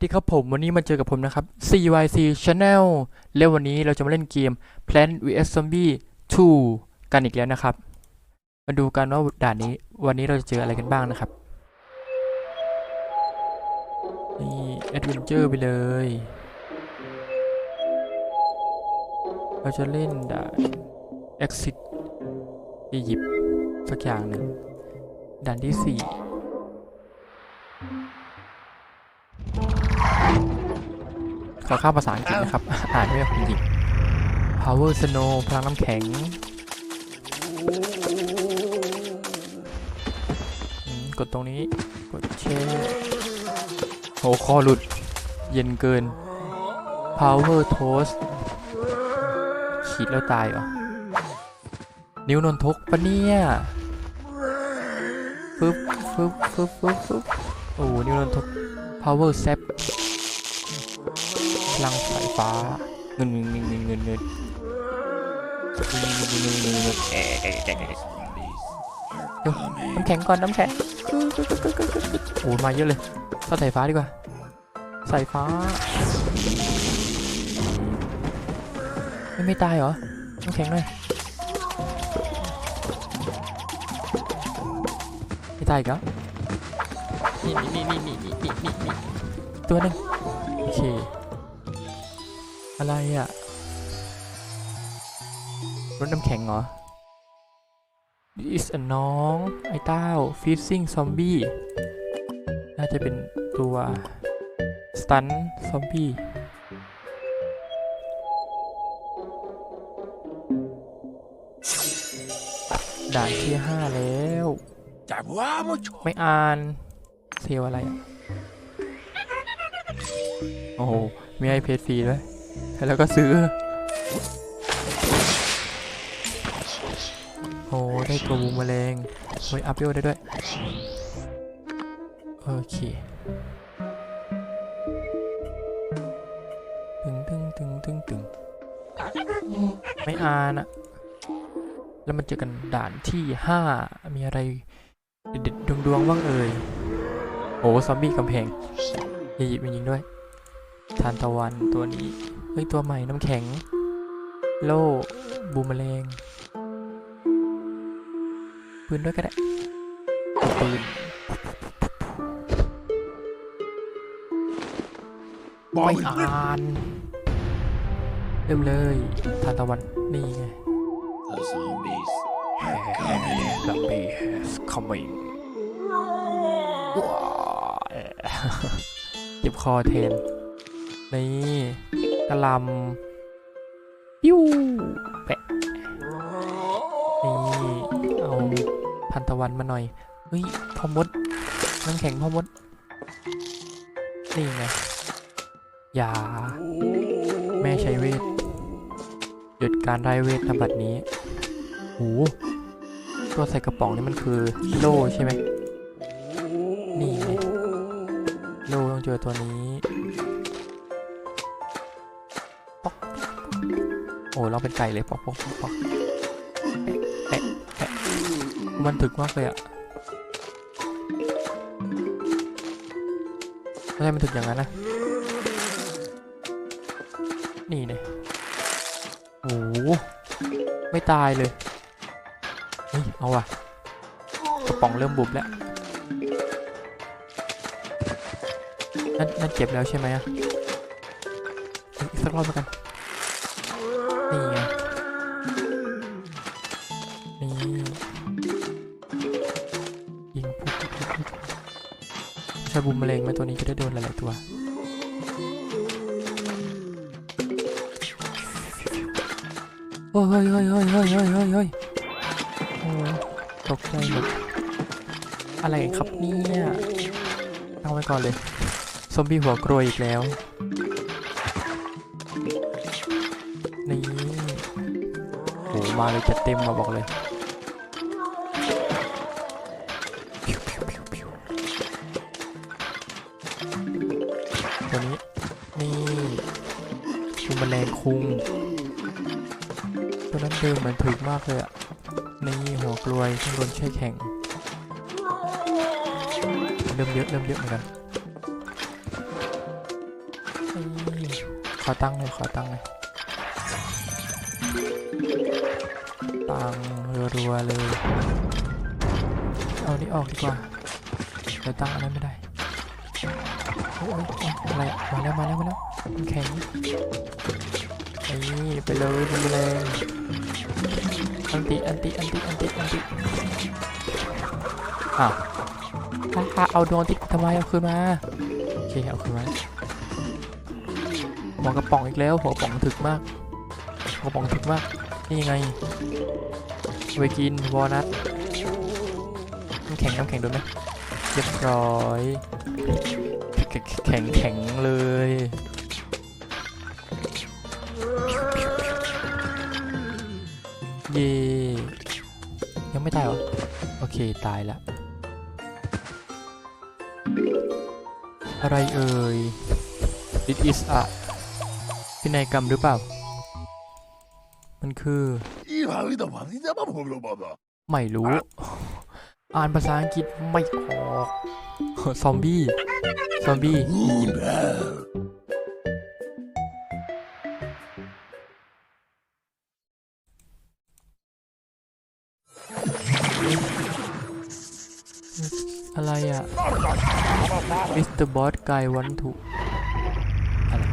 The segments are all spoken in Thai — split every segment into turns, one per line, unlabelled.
ดีครับผมวันนี้มาเจอกับผมนะครับ CYC Channel และวันนี้เราจะมาเล่นเกม Plant vs Zombie 2 กันอีกแล้วนะครับ มาดูกันว่าด่านนี้ วันนี้เราจะเจออะไรกันบ้างนะครับ นี่ Adventure ไปเลย เราจะเล่นด่าน Exit อียิปต์สักอย่างหนึ่งด่านที่สี่ ขอข้ามภาษาอังกฤษนะครับ อ่านไม่ออกจริง power snow พลังน้ำแข็งกดตรงนี้ กดแช่โหคอหลุด เย็นเกิน power toast ขีดแล้วตายเหรอ นิ้วนนทกปะเนี่ยฟึบฟึบฟึบฟึบฟึบโอ้นิ้วนนทก power sap พลังสายฟ้าเงินเงินเงินเงินเงินเงินเงินเงินเงินเงินเอ๊ะน้ำแข็งก่อนน้ำแข็งโอ้มาเยอะเลยก็สายฟ้าดีกว่าสายฟ้า ไม่ไม่ตายเหรอน้ำแข็งเลยไม่ตายอีกแนนี่นี่นี่นี่นี่นี่นี่ตัวหนึ่ง อะไรอะ่ะรถน้ำแข็งเหรอ This is a น้อง ไอ้เต้า Fishing Zombie น่าจะเป็นตัว Stun Zombie ด่านที่ห้าแล้ว
Te vamos,
ไม่อ่าน เซลอะไรอะโอ้โห มีไอเพจฟรีด้วย แล้วก็ซื้อ โอ้ได้ตัวบูมแมลงโอ้ยอัพเวลได้ด้วย โอเคตึงตึงตึงตึงตึงไม่อ่านอะแล้วมันเจอกันด่านที่ห้ามีอะไรเด็ดดวงดวงๆบ้างเอ่ย โอ้ซอมบี้กำแพงยิบจริงด้วย ทานตะวันตัวนี้ ฮ้ย ตัวใหม่น้ำแข็ง โล่บูมแมลงปืนด้วยก็ได้เอาปืนไม่
boy.
อ่าน เริ่มเลยทานตะวัน นี่ไง
The zombies.
Zombie has coming ว้าวเจ็บคอแทน นี่ กระลำปิ้วแปะนี่เอาพันตะวันมาหน่อย เฮ้ยพอมดน้ำแข็งพอมด นี่ไงอย่าแม่ใช้เวท หยุดการไร้เวทนบัดนี้โหตัวใส่กระป๋องนี่มันคือโล่ใช่ไหม นี่ไงโล่ต้องเจอตัวนี้ อ้เราเป็นไก่เลยปอกปอกปอกปอกแปะแปะมันถึกมากเลยอะทำไมมันถึกอย่างนั้นนะนี่เนี่ยโอ้ไม่ตายเลยเฮ้ยเอาว่ะกระป๋องเริ่มบุบแล้วนั่นนั่นเจ็บแล้วใช่ไหมอะอีกสักรอบแล้วกัน นี่ไงนี่ยิงปุ๊บุใช้บุมแมลงมาตัวนี้จะได้โดนหลายๆตัวโอ้ยเฮ้ยเฮ้ยเฮ้ยเฮ้ยเฮ้ยเฮ้ยโอ้ตกใจหมดอะไรครับเนี่ยเอาไว้ก่อนเลยสมบีหัวกรวยอีกแล้ว มาเลยจัดเต็มมาบอกเลยตัวนี้ นี่คือแมลงคุงตัวนั้นเดิมเหมือนถึกมากเลยอะนี่หัวกลวยต้องโดนแช่แข็งเริ่มเยอะเริ่มเยอะเหมือนกันขอตั้งเลยขอตั้งเลย ตังรัวๆเลย เอานี่ออกดีกว่าเดี๋ยวตั้งอันนั้นไม่ได้โอ้ยอะไรมาแล้วมาแล้วมาแล้วแข็งนี่ไปเลยไปเลยอันติอันติอันติอันติอันติอ้าวฮ่าเอาดวงอาทิตย์ทำไมเอาคืนมาโอเคเอาคืนมาหัวกระป๋องอีกแล้วหัวกระป๋องถึกมาก ระป๋องถึกมาก นี่ไงไปกินวอลนัทน้ำแข็งน้ำแข็งโดนไหมเรียบร้อยแข็งแข็งเลยเย่ยังไม่ตายเหรอ โอเค ตายละอะไรเอ่ย It is a พินัยกรรมหรือเปล่า คือ ไม่รู้ อ่านภาษาอังกฤษไม่ออก ซอมบี้ ซอมบี้อะไรอะ มิสเตอร์บอสกายวันถุอะไร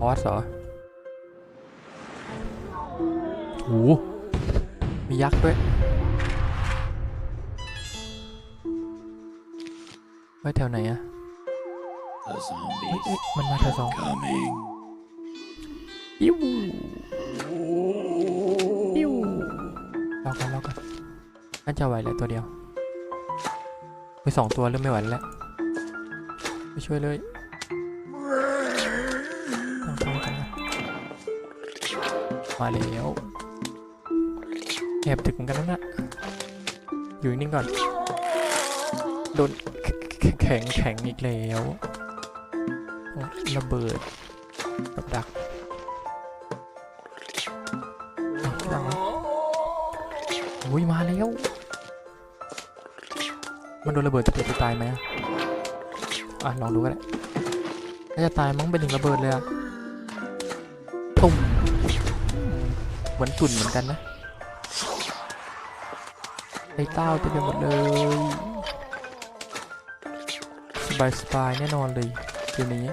บอสเหรอ หมียักษ์ด้วย ไว้แถวไหนอะ
The
เฮ้ย
zombies
เฮ้ยมันมาแถวสอง
coming
อิ้วอิ้วรอกันรอกันน่าจะไหวแหละตัวเดียวไปสองตัวเริ่มไม่ไหวแล้วไปช่วยเลยตั้งตั้งตั้งมาแล้ว แอบถึกเหมือนกันนั่นน่ะอยู่นิ่งก่อน โดนแข็งแข็งอีกแล้วระเบิดกับดักดังนะอุ้ยมาแล้ว มันโดนระเบิดจะเกิดจะตายไหมอะ ลองดูก็ได้น่าจะตายมั้งเป็นถึงระเบิดเลยอะตุ่มเหมือนตุ่นเหมือนกันนะ ไอ้เต้าเต็มไปหมดเลย สบายสบายแน่นอนเลยเกมนี้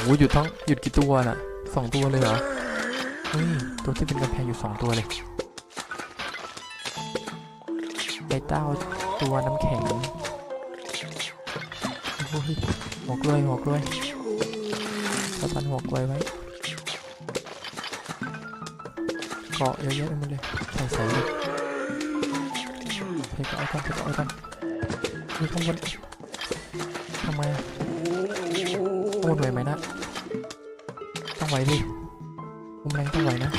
โอ้หยุดทั้งหยุดกี่ตัวน่ะสองตัวเลยเหรอเฮ้ยตัวที่เป็นกำแพงอยู่สองตัวเลยไอ้เต้าตัวน้ำแข็งโอ้ยหัวกล้วยหัวกล้วยสะพันหัวกล้วยไว้เกาะเยอะๆหมดเลยใส่ใส่เลย เทก็เอากันเทก็เอากันมีข้างบนทำไมอะข้างบนไหวไหมนะต้องไหวดิมุมแรงต้องไหวนะ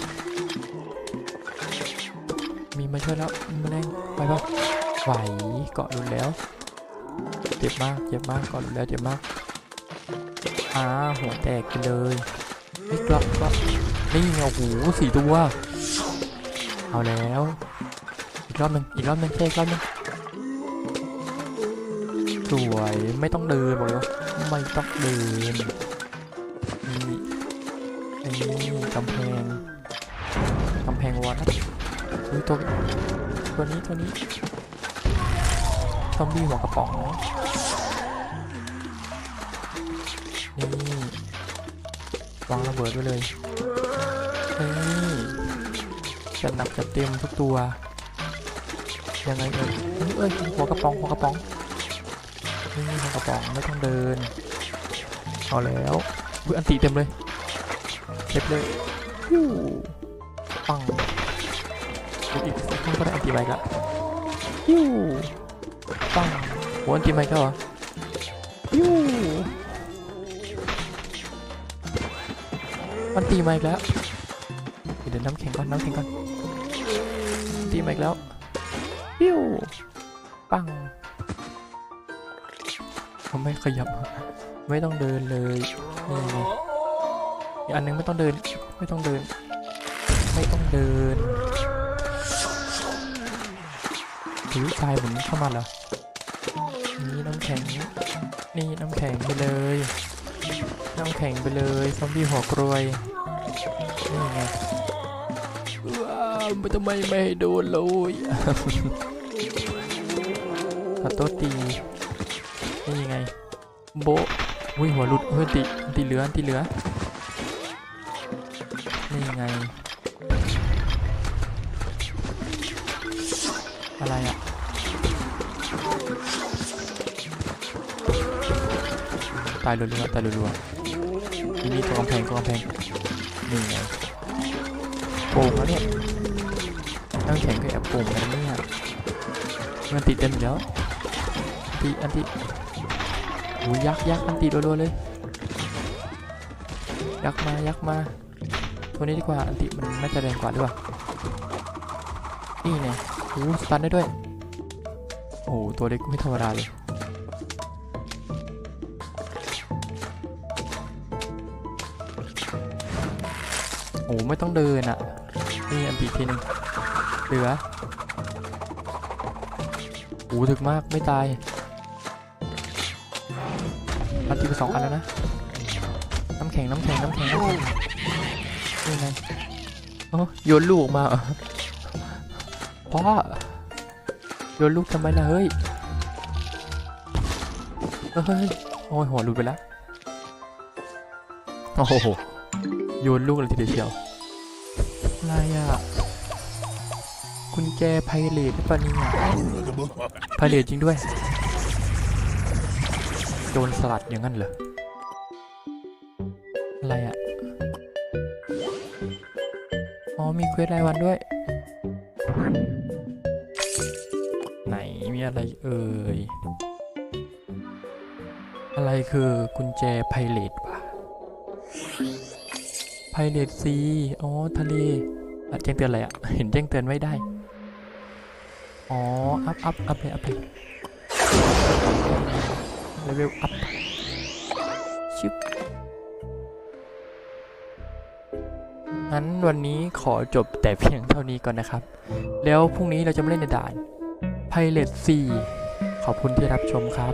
มีมาช่วยแล้วมุมแรงไหวปะไหวเกาะหลุดแล้วเจ็บมากเจ็บมากเกาะหลุดแล้วเจ็บมากอ่าหัวแตกไปเลยนี่กลับกลับนี่ไงโอ้โหสี่ตัว เอาแล้ว กรอบหนึ่งอีกรอบหนึ่งแค่อีกรอบหนึ่งสวยไม่ต้องเดินบอกเลยว่าไม่ต้องเดินไอ้นี่กำแพงกำแพงวอลนะเฮ้ยตัวตัวนี้ตัวนี้ซอมบี้หัวกระป๋องนี่วางระเบิดไว้เลยนี่จัดหนักจัดเต็มทุกตัว ยังไงเอ่ยเอ้ยเอ้ยหัวกระป๋องหัวกระป๋องนี่หัวกระป๋องไม่ต้องเดินเอาแล้วอุ๊ยอันติเต็มเลยเก็บเลยยูปังอีกสักครั้งก็ได้อันตีไมค์ละยูปังโหอันตีไมค์ก็เหรอยูอันตีไมค์แล้วเดี๋ยวน้ำแข็งก่อนน้ำแข็งก่อนอันตีไมค์แล้ว ยูปังเขาไม่ขยับ ไม่ต้องเดินเลยอีกอันนึงไม่ต้องเดิน ไม่ต้องเดิน ไม่ต้องเดินถือชายหมุนเข้ามาเหรอ นี่น้ำแข็ง นี่น้ำแข็งไปเลย น้ำแข็งไปเลย ซอมบี้หัวกรวย นี่ไง ทำไมไม่ให้โดนเลยขอโทษตีนี่ไง โบะอุ้ยหัวหลุดเฮ้ยตีตีเหลือตีเหลือนี่ไง อะไรอะตายรัวๆตายรัวๆนี่นี่ตัวกำแพงตัวกำแพงนี่ไงโป่งแล้วเนี่ย น้ำแข็งก็แอบโป่งกันเนี่ยมันติดเต็มแล้วอันติอันติโอ้ยักยักอันติรัวๆเลย ยักมายักมาตัวนี้ดีกว่าอันติมันน่าจะแรงกว่าหรือเปล่านี่ไงโอ้สตันได้ด้วย โอ้โหตัวเล็กไม่ธรรมดาเลยโอ้ไม่ต้องเดินอะ นี่อันติทีหนึง เหลือโอ้ถึกมากไม่ตายอันติไปสองอันแล้วนะ น้ำแข็งน้ำแข็งน้ำแข็งน้ำแข็งนี่ไงโอ้โยนลูกมาพ่อโยนลูกทำไมล่ะเฮ้ยเฮ้ยโอ้ยหัวหลุดไปแล้วโอ้โหโยนลูกเลยทีเดียวเชียวอะไรอะ คุญแจไพเรตหรือปล่าเนี่ยไพเรตจริงด้วย โดนสลัดอย่างนั้นเหรอ อะไรอะอ๋อ มีเควสรายวันด้วย ไหนมีอะไรเอ่ย อะไรคือกุญแจไพเรตวะไพเรตซี อ๋อ ทะเลแจ้งเตือนอะไรอะเห็นแจ้งเตือนไม่ได้ อ๋อ อัพอัพอัพเลยอัพเลยเลเวลอัพชิบงั้นวันนี้ขอจบแต่เพียงเท่านี้ก่อนนะครับ แล้วพรุ่งนี้เราจะมาเล่นในด่าน Pilot 4 ขอบคุณที่รับชมครับ